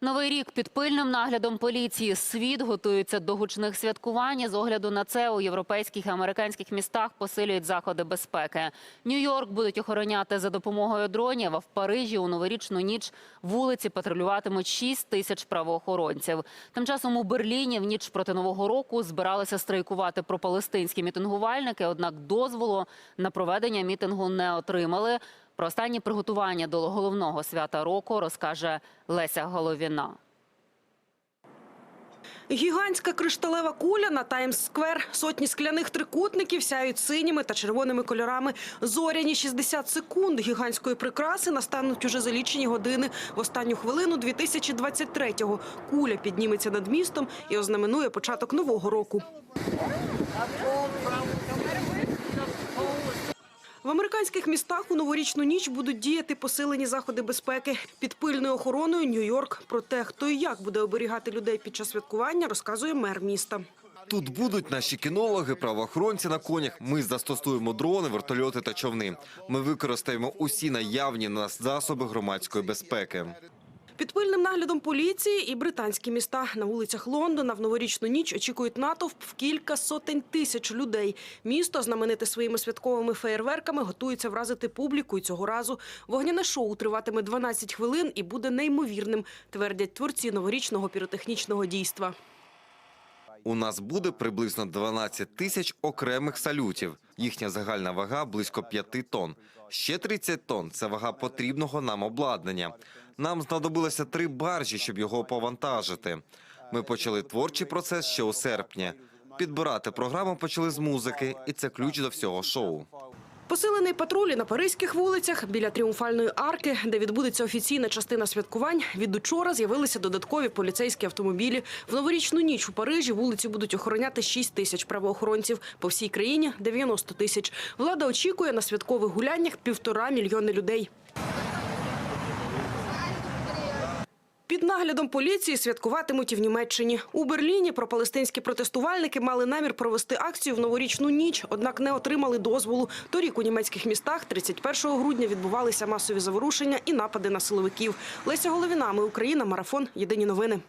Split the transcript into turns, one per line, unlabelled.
Новий рік під пильним наглядом поліції. Світ готується до гучних святкувань. З огляду на це у європейських і американських містах посилюють заходи безпеки. Нью-Йорк будуть охороняти за допомогою дронів. А в Парижі у новорічну ніч вулиці патрулюватимуть 6 тисяч правоохоронців. Тим часом у Берліні в ніч проти нового року збиралися страйкувати пропалестинські мітингувальники. Однак дозволу на проведення мітингу не отримали. Про останні приготування до головного свята року розкаже Леся Головіна.
Гігантська кришталева куля на Таймс-сквер. Сотні скляних трикутників сяють синіми та червоними кольорами. Зоряні 60 секунд гігантської прикраси настануть уже за лічені години. В останню хвилину 2023-го куля підніметься над містом і ознаменує початок нового року. В американських містах у новорічну ніч будуть діяти посилені заходи безпеки. Під пильною охороною Нью-Йорк. Про те, хто і як буде оберігати людей під час святкування, розказує мер міста.
Тут будуть наші кінологи, правоохоронці на конях. Ми застосуємо дрони, вертольоти та човни. Ми використаємо усі наявні на нас засоби громадської безпеки.
Під пильним наглядом поліції і британські міста на вулицях Лондона в новорічну ніч очікують натовп в кілька сотень тисяч людей. Місто, знамените своїми святковими феєрверками, готується вразити публіку. І цього разу вогняне шоу триватиме 12 хвилин і буде неймовірним, твердять творці новорічного піротехнічного дійства.
У нас буде приблизно 12 тисяч окремих салютів. Їхня загальна вага близько 5 тонн. Ще 30 тонн – це вага потрібного нам обладнання. Нам знадобилося три баржі, щоб його повантажити. Ми почали творчий процес ще у серпні. Підбирати програму почали з музики, і це ключ до всього шоу.
Посилений патруль на паризьких вулицях біля тріумфальної арки, де відбудеться офіційна частина святкувань. Від учора з'явилися додаткові поліцейські автомобілі. В новорічну ніч у Парижі вулиці будуть охороняти 6 тисяч правоохоронців. По всій країні 90 тисяч. Влада очікує на святкових гуляннях півтора мільйони людей. Під наглядом поліції святкуватимуть і в Німеччині. У Берліні пропалестинські протестувальники мали намір провести акцію в новорічну ніч, однак не отримали дозволу. Торік у німецьких містах 31 грудня відбувалися масові заворушення і напади на силовиків. Леся Головіна, ми Україна, марафон. Єдині новини.